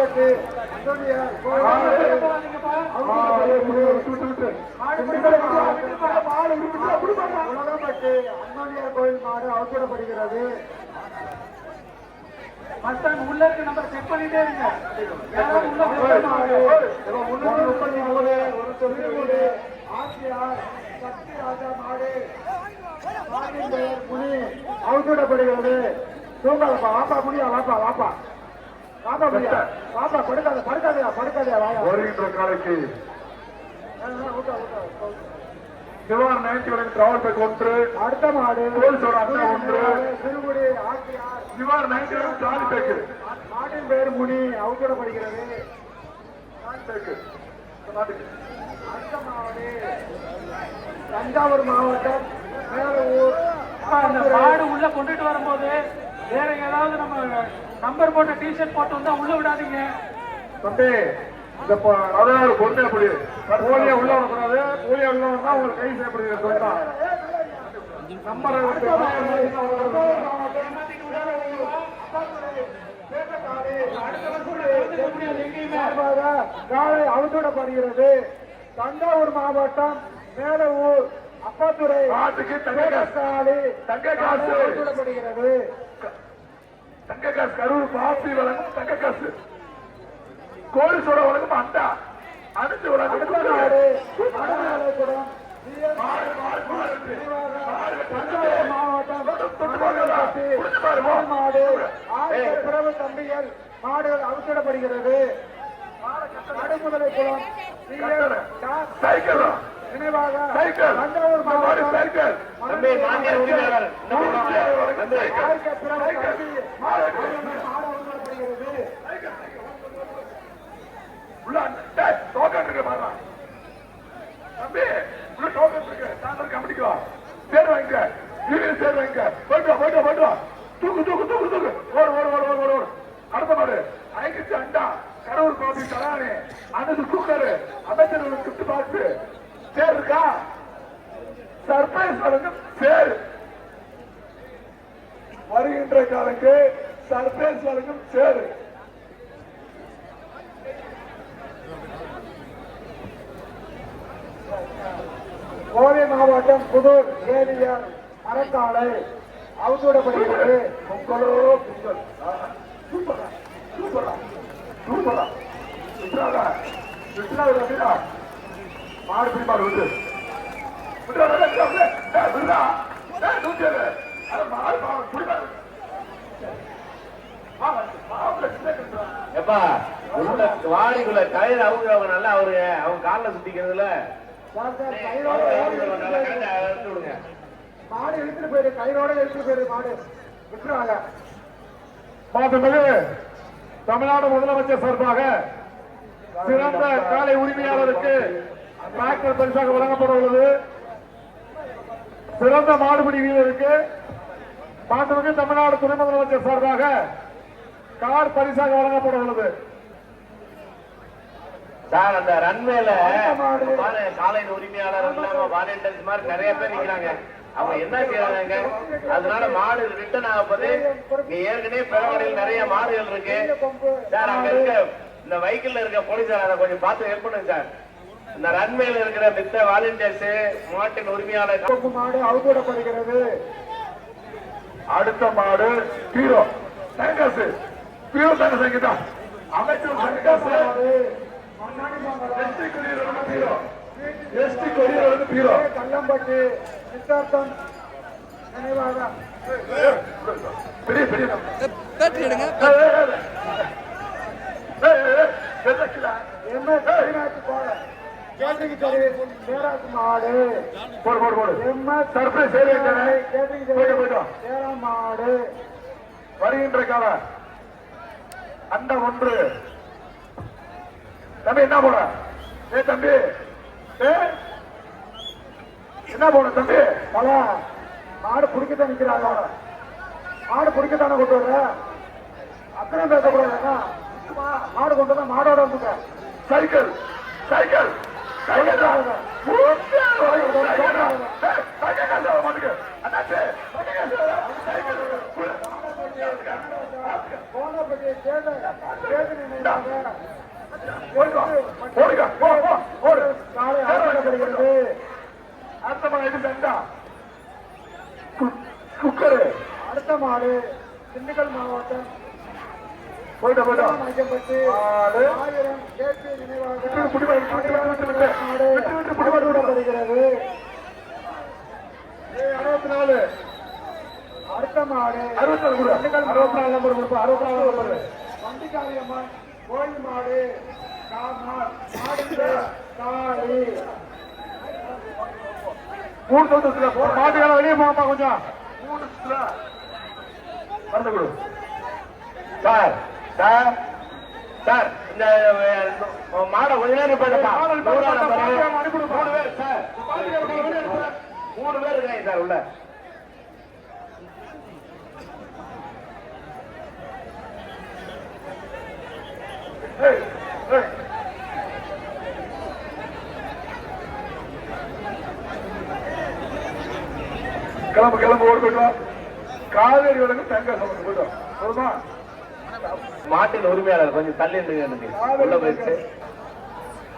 உலகம்பட்டு அந்தோனியார் கோயில் மாடு அவுத்திடப்படுகிறது மஸ்தான் உள்ள இருக்க நம்பர் செக் பண்ணிட்டே இருங்க உள்ள முன்னூத்தி முப்பத்தி மூணு ஒரு தொண்ணூறு ஆசியார் சக்தி ராஜா மாடு மாட்டின் பெயர் முனி அவுத்திடப்படுகிறது தூங்கலப்பா வாப்பா வாப்பா வாப்பா வருகின்ற காலைக்கு. சிவான் நைன்டி வரைக்கும் டிராவல் பேக் ஒன்று. அடுத்த மாடு. கோல்சோட அட்டை ஒன்று. சிறுகுடி ஆசியார் சிவான் நைன்டி வரைக்கும் டிராவல் பேக் மாட்டின் பெயர் முனி நாட்டுக்கு அடுத்த மாடு. தஞ்சாவூர் மாவட்டம் மேலூர் அந்த மாடு உள்ள கொண்டுட்டு ஏதாவது நம்ம நம்பர் போட்ட டிஷர்ட் போட்டு வந்தா உள்ள விடாதீங்க. தம்பி இந்த பொண்ணு எப்படி போலியா உள்ள வரக்கூடாது. போலியா உள்ள வந்தா உங்களுக்கு கை செய்யப்படுகிறது சொல்றா. நம்பரை காலை அவுத்திடப்படுகிறது தஞ்சாவூர் மாவட்டம் மேலூர் அப்பாத்துறை தங்க காசு. தங்க காசு. தங்க காசு கரூர் பாசி வழங்கும் தங்க காசு. கோழி சோட வழங்கும் அண்டா. அடுத்த வழங்கும். தம்பிகள் மாடுகள் அவுத்திடப்படுகிறது நடுமுதலை குளம் சைக்கிள். நினைவாக சைக்கிள். தஞ்சாவூர் இந்த மாதிரி மாவட்டம் சைக்கிள். தம்பி மாநில உள்ள டோக்கன் இருக்கு பாருடா. தம்பி, உள்ள டோக்கன் இருக்கு. சாயந்தரம் கமிட்டிக்கு வா. வாங்கிக்க. யூனியன் சேர் வாங்கிக்க. போயிட்டு போயிட்டு போயிட்டு தூக்கு, தூக்கு, தூக்கு, தூக்கு. ஓடு, ஓடு, ஓடு, ஓடு, ஓடு, அடுத்த ஐக்கிச்சு அண்டா. கடவுள் கோபி கலாணி. அனது குக்கரு. அமைச்சர் ஒரு gift box. சேர் இருக்கா சர்ப்ரைஸ் வழங்கும் சேர் வருகின்ற காலக்கு சர்பேஸ் வழங்கும் சேரு கோவை மாவட்டம் புதூர் ஏரியார் மரக்காலை அவசூடப்படுகிறது பொங்கலோ பொங்கல் சூப்பரா சூப்பரா சூப்பரா. சுற்றுலா விட்டுறாத மாடு பிடிப்பாடு மாடு விட்டு எப்பா உள்ள வாடிக்குள்ள கயிறு அவங்க நல்லா அவரு அவங்க காலில் சுத்திக்கிறதுல. மாடு இழுத்துட்டு போயிரு கயிறோட இழுத்துட்டு போயிரு மாடு. விட்டுருவாங்க. மாண்புமிகு தமிழ்நாடு முதலமைச்சர் சார்பாக சிறந்த காலை உரிமையாளருக்கு டிராக்டர் பரிசாக வழங்கப்பட உள்ளது. சிறந்த மாடுபிடி வீரருக்கு மாண்புமிகு தமிழ்நாடு துணை முதலமைச்சர் சார்பாக கார் பரிசாக வழங்கப்பட உள்ளது சார் அந்த ரன்வேல காலையின் உரிமையாளர் வாலண்டியர்ஸ் மாதிரி நிறைய பேர் நிக்கிறாங்க. அவங்க என்ன செய்யறாங்க அதனால மாடு ரிட்டர்ன் ஆகப்போது ஏற்கனவே பெறவடையில் நிறைய மாடுகள் இருக்கு. சார் அங்க இருக்க இந்த வெஹிக்கிள்ல இருக்க போலீசார் அதை கொஞ்சம் பார்த்து ஹெல்ப் பண்ணுங்க சார். இந்த ரன்வேல இருக்கிற மித்த வாலண்டியர்ஸ் மாட்டின் உரிமையாளர் மாடு அவுத்துவிடப்படுகிறது அடுத்த மாடு ஹீரோ தங்கசு ஹீரோ சங்கீதா அமைச்சர் தங்கசு எஸ்டி கொடியில் ஹீரோ எஸ்டி கொடியில் ஹீரோ கல்லம்பட்டி சித்தார்த்தம் நினைவாக பெரிய பெரிய பேட்டரி எடுங்க எம்எஸ் மீனாட்சி போல கேட்டரிங் சர்வீஸ் பேராக்கு மாடு போடு போடு போடு. ஏரியா கேட்டரிங் போயிட்டு போயிட்டோம் மாடு வருகின்ற கால. அந்த ஒன்று. தம்பி என்ன போட? ஏ தம்பி. என்ன போன தம்பி? பல மாடு பிடிக்கத்தான் நிக்கிறாங்க. மாடு பிடிக்கத்தானே கொண்டு வர. அத்தனை பேசக்கூடாது மாடு கொண்டு வந்தா மாடோட சைக்கிள் சைக்கிள். அடுத்த அடுத்த மாடு திண்டுக்கல் மாவட்டம் போயிட்டு போயிட்டு. நாயக்கம்பட்டி மாடு. ஆயிரம் கேபி நினைவாக விட்டு, விட்டு, விட்டு, விட்டு, விட்டு, விட்டு, விட்டு. மாடு விட்டு, விட்டு, விட்டு, விட்டு, விட்டு. ஆடப்படுகிறது ஏய், அறுபத்தி நாலு அடுத்த மாடு. அறுபத்தி நாலு கொடு. அறுபத்தி நாலு நம்பர் கொடுப்பா. அறுபத்தி நாலு நம்பர் வண்டிக்காரி அம்மன் கோயில் மாடு. காமார் மாடு. காளி. மூணு தோட்டத்துல மாட்டுக்கார வெளியே போப்பா கொஞ்சம். மூணு சார். சார் சார் இந்த மாடை கொஞ்ச நேரம். மூணு பேர் சார். மூணு பேர் இருக்காங்க சார் உள்ள. கிளம்பு கிளம்பு ஓடி போயிட்டு காவேரி வழக்கு தேங்காய் சமைச்சு போயிட்டு வா. போதுமா மாட்டின் உரிமையாளர் கொஞ்சம் தள்ளி இருந்துங்க. உள்ள போயிடுச்சு.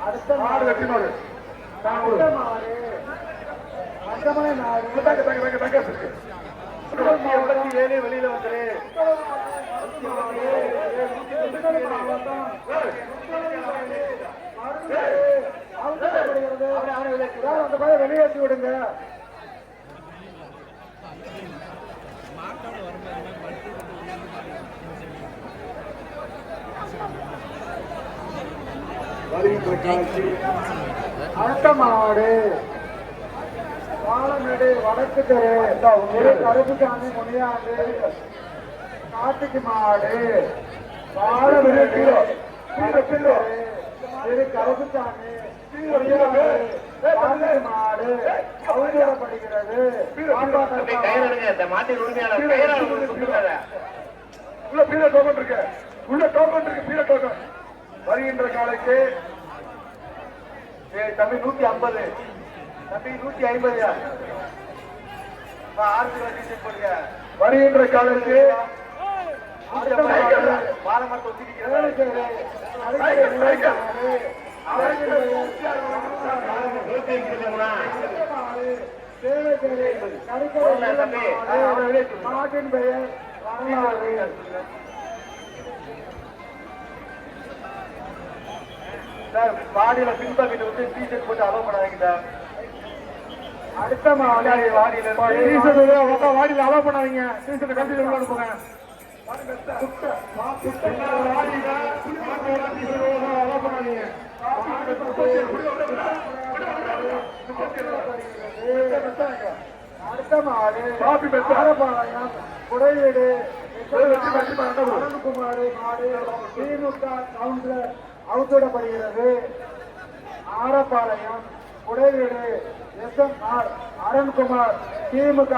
அடுத்த மாடு அடுத்த மாடு. மஞ்சமலை நாடு தங்க தங்க தங்க தங்க இருக்கு ஏழு வெளியில வந்துரு திண்டுக்கல் மாவட்டம் அவுக்கப்படுகிறது. சார், அந்த அடுத்த மாடு வாழமேடு வடக்கு தெரு திரு கருப்புசாமி முனியாண்டு காட்டுக்கு மாடு வாழமேடு வடக்கு தெரு திரு கருப்புசாமி முனியாண்டு மாடு அவதூறப்படுகிறது இந்த மாட்டின் உரிமையாளர் உள்ள பீர டோக்கன் இருக்கு. உள்ள டோக்கன் இருக்கு. பீர டோக்கன். வருகின்ற ஏய் தம்பி நூத்தி ஐம்பது. தம்பி நூத்தி ஐம்பது வருகின்ற நூத்தி இருக்குதுங்களா? மாட்டின் பெயர் சார் வாடியில பின்பக்கிட்டு வந்து டீஷர்ட் போட்டு அலோவ் பண்ணாதீங்க சார் அடுத்த மாடு வாடியில வாடியில அலோவ் பண்ணாதீங்க டீஷர்ட் கட்டி உள்ள அனுப்புங்க அடுத்த மாடு காபி பண்ண அருண்குமார் மாடு திமுக கவுன்சிலர் அவுத்துடப்படுகிறது Arappalayam குடைவீடு S M R Arunkumar DMK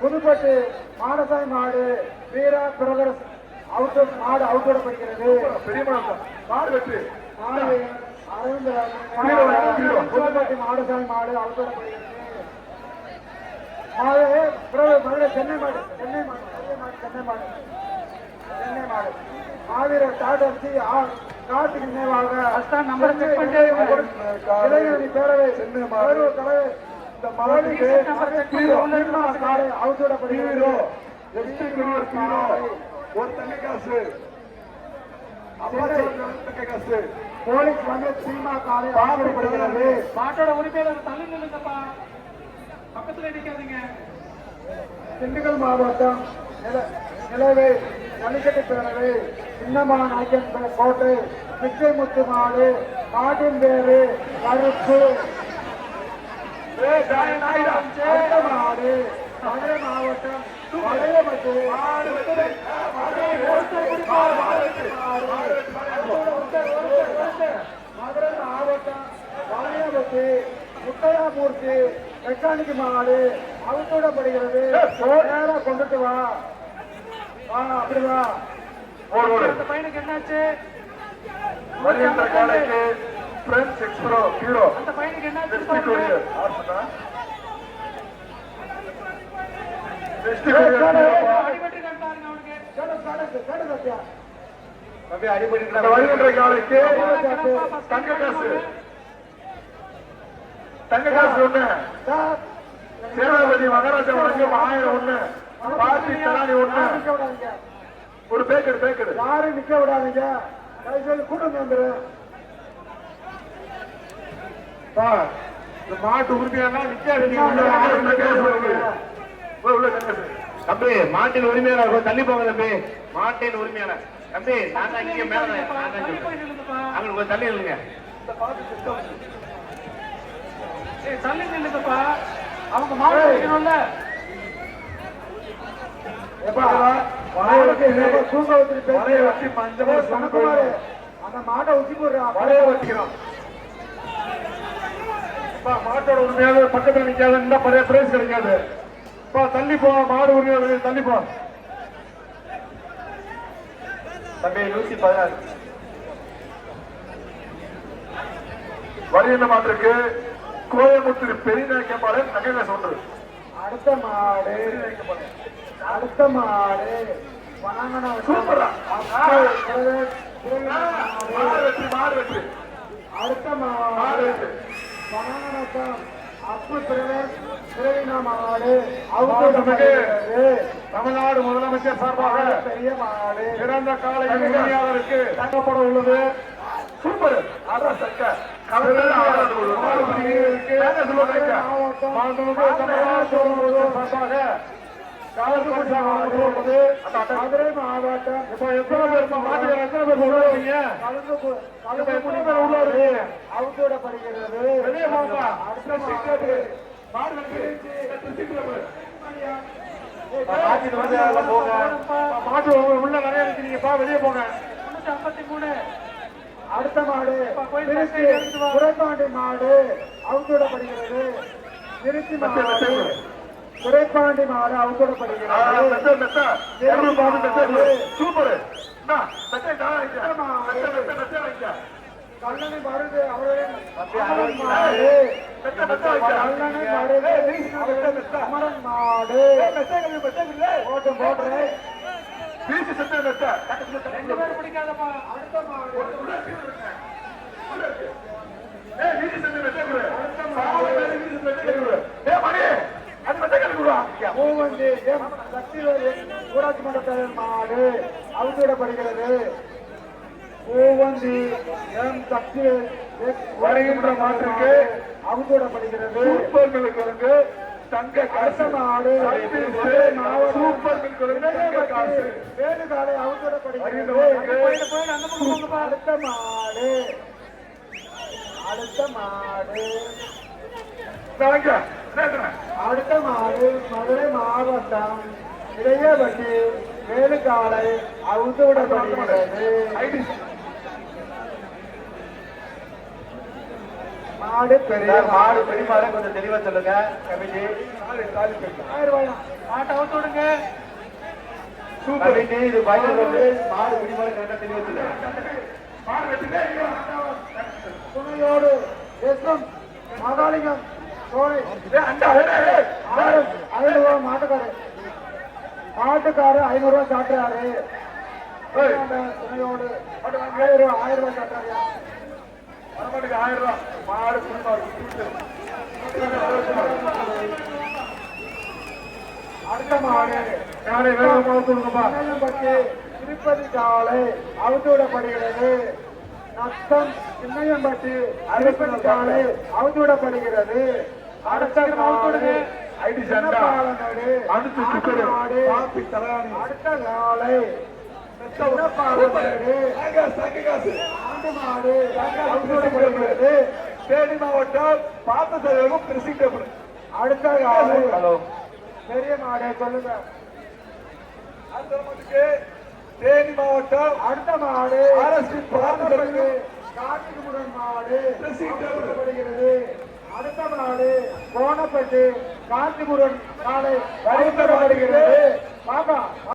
Puduppattu Madasamy மாடு வீரா பிரதர்ஸ் அவுட்டு மாடு அவுட்டுடப்படுகிறது பெரிய மனம் சார் மாடு வெற்றி. மாடு அரவிந்தராஜ் ஹீரோ, ஹீரோ. புதுப்பட்டி மாடசாமி மாடு மாடு பிறகு மதுரை சென்னை மாடு சென்னை மாடு சென்னை மாடு சென்னை மாடு. சென்னை மாடு. மாவீரர் டாடர்சி காட்டு நினைவாக. அதான் நம்பர். இளைஞரணி பேரவை சென்னை மாடு. தலைவர் இந்த காடு அவுத்துடப்படுகிறது ஹீரோ எட்டு கிலோ கிலோ ஒரு தண்ணி காசு போலீஸ் வந்து சீமா காலை ஆசைப்படுகிறது மாட்டோட உரிமையாளர் தள்ளி நில்லுங்கப்பா. திண்டுக்கல் மாவட்டம் நில- நிலவை ஜல்லிக்கட்டு பேரவை சின்னமா நாயக்கன் கோட்டை பிச்சைமுத்து மாடு மாட்டின் பேரு கருப்பு. மாடு மதுரை மாவட்டம் மதுரை மாவட்டம் வளையமட்டு முத்தையாமூர்த்தி மெக்கானிக் மாடு அவுத்துடப்படுகிறது நேரா கொண்டுட்டு வா. வா அப்படி வா. அந்த பையனுக்கு என்னாச்சு? வருகின்ற காலைக்கு பிரெண்ட்ஸ் எக்ஸ்ப்ரோ ஹீரோ அந்த பையனுக்கு என்ன வெஸ்ட் பாருங்க. கொரியர் ஆர்சனா வெஸ்ட் கொரியர் ஹீரோப்பா. அடிபட்டு பாருங்க அவனுக்கு. கேடு, கேடு, கேடு சத்யா. இந்த வருகின்ற காலைக்கு தங்க காசு. தங்க காசு ஒண்ணு. சேனாபதி மகாராஜா வழங்கும் ஆயிரம் ஒண்ணு. பார்த்தி தலானி ஒண்ணு. ஒரு பேக்கெட் பேக்கெட் யாரும் நிக்க விடாதீங்க. செய்து கூட்டம் வந்துரு. இந்த மாட்டு உரிமையானா நிக்காதீங்க. உள்ள யாரும் நிக்க கூடாது. உள்ள, உள்ள தங்க காசு. தம்பி மாட்டின் உரிமையாளர் கொஞ்சம் தள்ளி போங்க தம்பி. மாட்டின் உரிமையாளர். தம்பி நாங்க இங்க மேல நான் தான் தள்ளி இல்லைங்க. தள்ளி நில்லுங்கப்பா. அவங்க வச்சுக்கிறோம் அப்பா, மாட்டோட உரிமையாளர் பக்கத்துல நிக்காத இந்த பழைய பிரைஸ் கிடைக்காது. தள்ளி போ மாடு உரிமையாளர் தள்ளி போ. தம்பி நூத்தி பதினாறு. வருகின்ற மாட்டிற்கு கோயம்புத்தூர் பெரியநாயக்கம்பாளையம் நகைகாசு ஒன்று அடுத்த மாடு. அடுத்த மாடு. சூப்பரா. அடுத்த மாடு. வணங்கனக்கம் அப்பு பிரதர் பிரவீனா மாடு. தமிழ்நாடு முதலமைச்சர் சார்பாக பெரிய மாடு. சிறந்த காலை உரிமையாளருக்கு தங்கப்பட உள்ளது. சூப்பர். அதான் சக்க கலந்து நாங்க மாவட்டம் இப்போ எத்தனை பேர் இப்ப மாட்டுக்காரர் எத்தனை பேர் உள்ள வரீங்க? கலந்து இப்ப எத்தனை பேர் உள்ள வரீங்க? அவுத்துவிடப்படுகிறது வெளியே போங்கப்பா. அடுத்த போங்க. மாட்டு உள்ள நிறைய இருக்கிறீங்கப்பா வெளியே போங்க. ஐம்பத்தி மூணு. அடுத்த மாடு திருச்சி. துரைப்பாண்டி மாடு அவுத்துவிடப்படுகிறது திருச்சி மாடு. துரைப்பாண்டி மாடு அவுத்துவிடப்படுகிறது. சூப்பர். கல்லணை மாடு. கல்லணை. அமரன். போட்டு போட்டு பீச்சு செத்த மெத்த. ரெண்டு பேரும் பிடிக்காதப்பா அடுத்த மாடு ஏய், வீட்டு செத்த மெத்த கொடு. பாவம் மேல வீட்டு செத்த மெத்த கொடு. ஏய், மணி, அது மெத்த கல்லு கொடுடா. மூவந்தி எம் சக்திவேல் ஊராட்சி மன்ற தலைவர் மாடு அவுத்துவிடப்படுகிறது மூவந்தி எம் சக்திவேல் வருகின்ற மாற்றுக்கு வந்து தங்க காசு மாடு சூப்பர் மில்க் காசு அந்த பக்கம் போங்கப்பா அடுத்த மாடு அடுத்த மாடு அடுத்த மாடு மதுரை மாவட்டம் இடையபட்டி வேலுக்காலை அவுத்துவிடப்படுகிறது ஐடி மாடு பெரிய மாடு பெரியமாட கொஞ்சம் தெளிவா சொல்லுங்க கமிட்டி மாட்டை அவுத்து விடுங்க. கமிட்டி இது பையன் வந்து மாடு பிடிமாட கரெக்டா தெளிவா சொல்லுங்க. மாடு துணையோடு எஸ்எம் மகாலிங்கம் சோலை அண்டா ஏய், ஏய், ஆயிரம் ஐநூறு ரூபா மாட்டுக்காரு. மாட்டுக்காரு ஐநூறு ரூபா சாட்டுறாரு துணையோடு ஆயிரம் ரூபாய் சாட்டுறாரு ஆயிரம் ரூபாய் மாடு குடும்பம் அடுத்த மாடு. யாரை வேகமாக கொடுங்கப்பா சின்னையம்பட்டி திருப்பதி காலை அவுத்து விடப்படுகிறது நத்தம் சின்னையம்பட்டி திருப்பதி காலை அவுத்து விடப்படுகிறது அடுத்த மாடு. ஐடி சண்டா. அடுத்து சுக்கரு பாப்பி தலையாணி அடுத்த காலை சின்னப்பாலநாடு. மாடு தேனி மாவட்டம் பார்த்த அடுத்த ஹலோ. பெரிய மாடு சொல்லுங்க. மாட்டுக்கு தேனி மாவட்டம் அடுத்த மாடு. ஆர்எஸ்பி பார்த்த சேவகம் காட்டுக்குமுடன் மாடு. அடுத்த கோணப்பட்டு காஞ்சிபுரம் நாளை பாப்பா